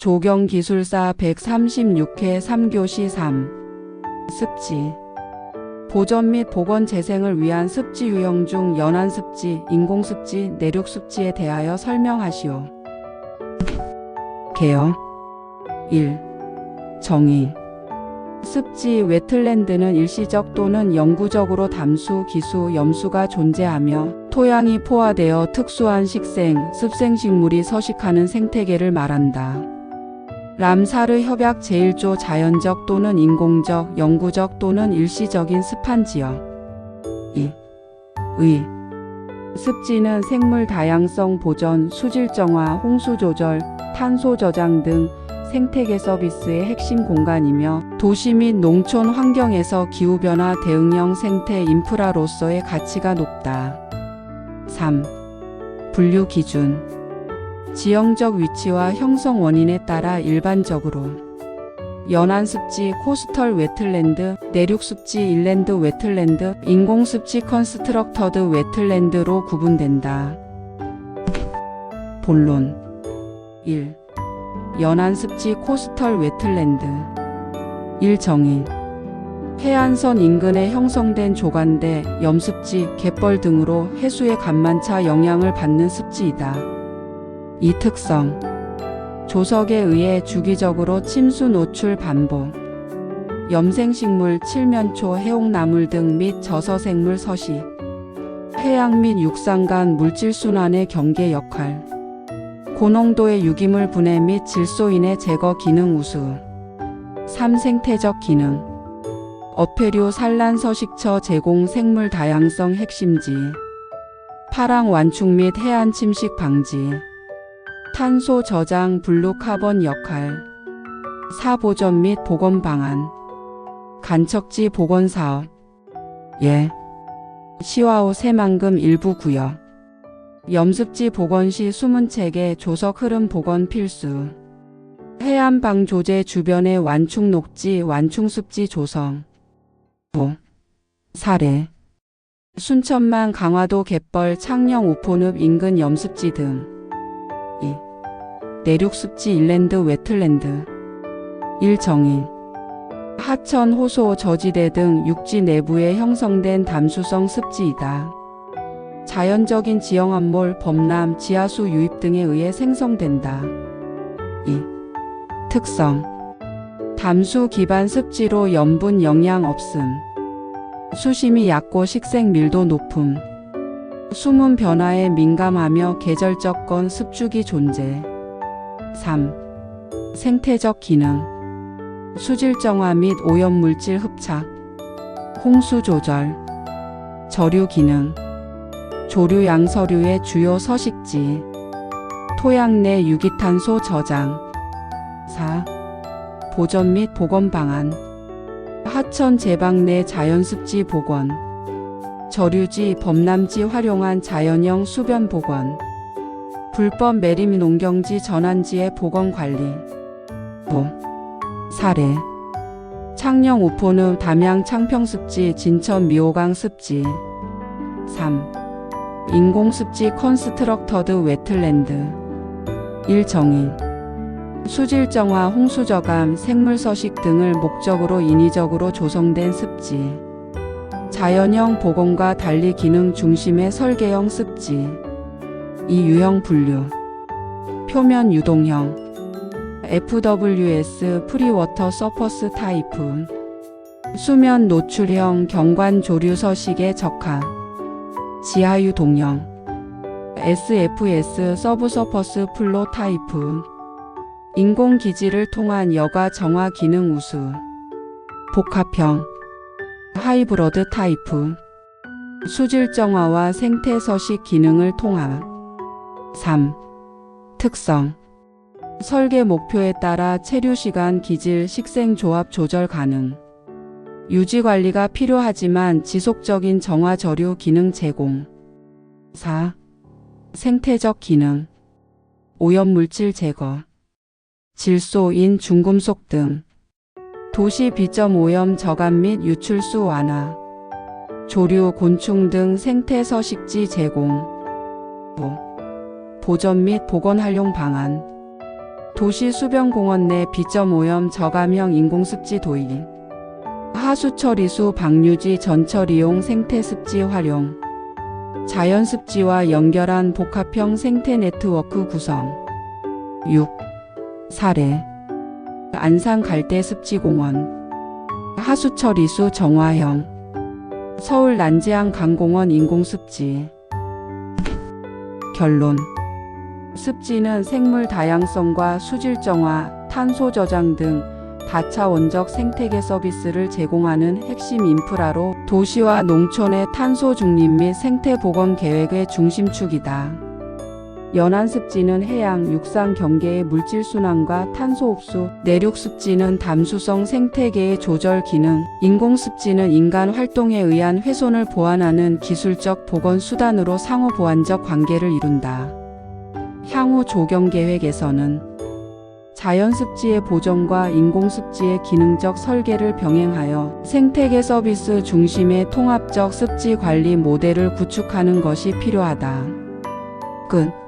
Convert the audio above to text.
조경기술사 136회 3교시 3 습지 보전 및 보건 재생을 위한 습지 유형 중 연안 습지, 인공 습지, 내륙 습지에 대하여 설명하시오. 개요 1. 정의 습지 웨틀랜드는 일시적 또는 영구적으로 담수, 기수, 염수가 존재하며 토양이 포화되어 특수한 식생, 습생식물이 서식하는 생태계를 말한다. 람사르 협약 제1조 자연적 또는 인공적, 영구적 또는 일시적인 습한 지역. 2. 의 습지는 생물 다양성 보전, 수질 정화, 홍수 조절, 탄소 저장 등 생태계 서비스의 핵심 공간이며 도시 및 농촌 환경에서 기후변화 대응형 생태 인프라로서의 가치가 높다. 3. 분류 기준 지형적 위치와 형성 원인에 따라 일반적으로 연안 습지 코스털 웨틀랜드, 내륙 습지 인랜드 웨틀랜드, 인공 습지 컨스트럭터드 웨틀랜드로 구분된다. 본론 1. 연안 습지 코스털 웨틀랜드 1. 정의 해안선 인근에 형성된 조간대, 염습지, 갯벌 등으로 해수의 간만차 영향을 받는 습지이다. 이 특성 조석에 의해 주기적으로 침수 노출 반복 염생식물, 칠면초, 해옥나물 등 및 저서생물 서식 해양 및 육상 간 물질 순환의 경계 역할 고농도의 유기물 분해 및 질소인의 제거 기능 우수 3. 생태적 기능 어패류 산란 서식처 제공 생물 다양성 핵심지 파랑 완축 및 해안 침식 방지 탄소 저장 블루 카본 역할 사보전 및 보건 방안 간척지 보건 사업 예 시와오 새만금 일부 구역 염습지 보건 시 숨은 체계 조석 흐름 보건 필수 해안 방 조제 주변의 완충 녹지 완충 습지 조성 5. 사례 순천만 강화도 갯벌 창녕 우포늪 인근 염습지 등 2. 내륙 습지 인랜드 웨틀랜드 1. 정의 하천 호소 저지대 등 육지 내부에 형성된 담수성 습지이다. 자연적인 지형암몰, 범람, 지하수 유입 등에 의해 생성된다. 2. 특성 담수 기반 습지로 염분 영양 없음 수심이 얕고 식생 밀도 높음 수문 변화에 민감하며 계절적 건 습주기 존재 3. 생태적 기능. 수질 정화 및 오염물질 흡착. 홍수 조절. 저류 기능. 조류 양서류의 주요 서식지. 토양 내 유기탄소 저장. 4. 보전 및 보건 방안. 하천 제방 내 자연습지 복원. 저류지 범람지 활용한 자연형 수변 복원 불법 매림 농경지 전환지의 복원 관리 5. 사례 창녕 우포늪 담양 창평습지 진천 미호강 습지 3. 인공습지 컨스트럭터드 웨틀랜드 1. 정의 수질정화, 홍수저감, 생물서식 등을 목적으로 인위적으로 조성된 습지 자연형 보건과 달리 기능 중심의 설계형 습지 이 유형 분류. 표면 유동형. FWS 프리워터 서퍼스 타입 수면 노출형 경관 조류 서식에 적합. 지하유 동형. SFS 서브서퍼스 플로 타입 인공 기지를 통한 여가 정화 기능 우수. 복합형. 하이브러드 타입 수질 정화와 생태 서식 기능을 통합 3. 특성. 설계 목표에 따라 체류 시간 기질 식생 조합 조절 가능. 유지 관리가 필요하지만 지속적인 정화 저류 기능 제공. 4. 생태적 기능. 오염물질 제거. 질소인 중금속 등. 도시 비점 오염 저감 및 유출수 완화. 조류 곤충 등 생태 서식지 제공. 5. 보전 및 보건 활용 방안 도시 수변공원 내 비점 오염 저감형 인공습지 도입. 하수처리수 방류지 전철 이용 생태습지 활용. 자연습지와 연결한 복합형 생태 네트워크 구성. 6. 사례. 안산 갈대습지공원. 하수처리수 정화형. 서울 난지항 강공원 인공습지. 결론. 습지는 생물 다양성과 수질 정화, 탄소 저장 등 다차원적 생태계 서비스를 제공하는 핵심 인프라로 도시와 농촌의 탄소 중립 및 생태 복원 계획의 중심축이다. 연안 습지는 해양, 육상 경계의 물질 순환과 탄소 흡수, 내륙 습지는 담수성 생태계의 조절 기능, 인공 습지는 인간 활동에 의한 훼손을 보완하는 기술적 복원 수단으로 상호 보완적 관계를 이룬다. 향후 조경 계획에서는 자연습지의 보존과 인공습지의 기능적 설계를 병행하여 생태계 서비스 중심의 통합적 습지 관리 모델을 구축하는 것이 필요하다. 끝.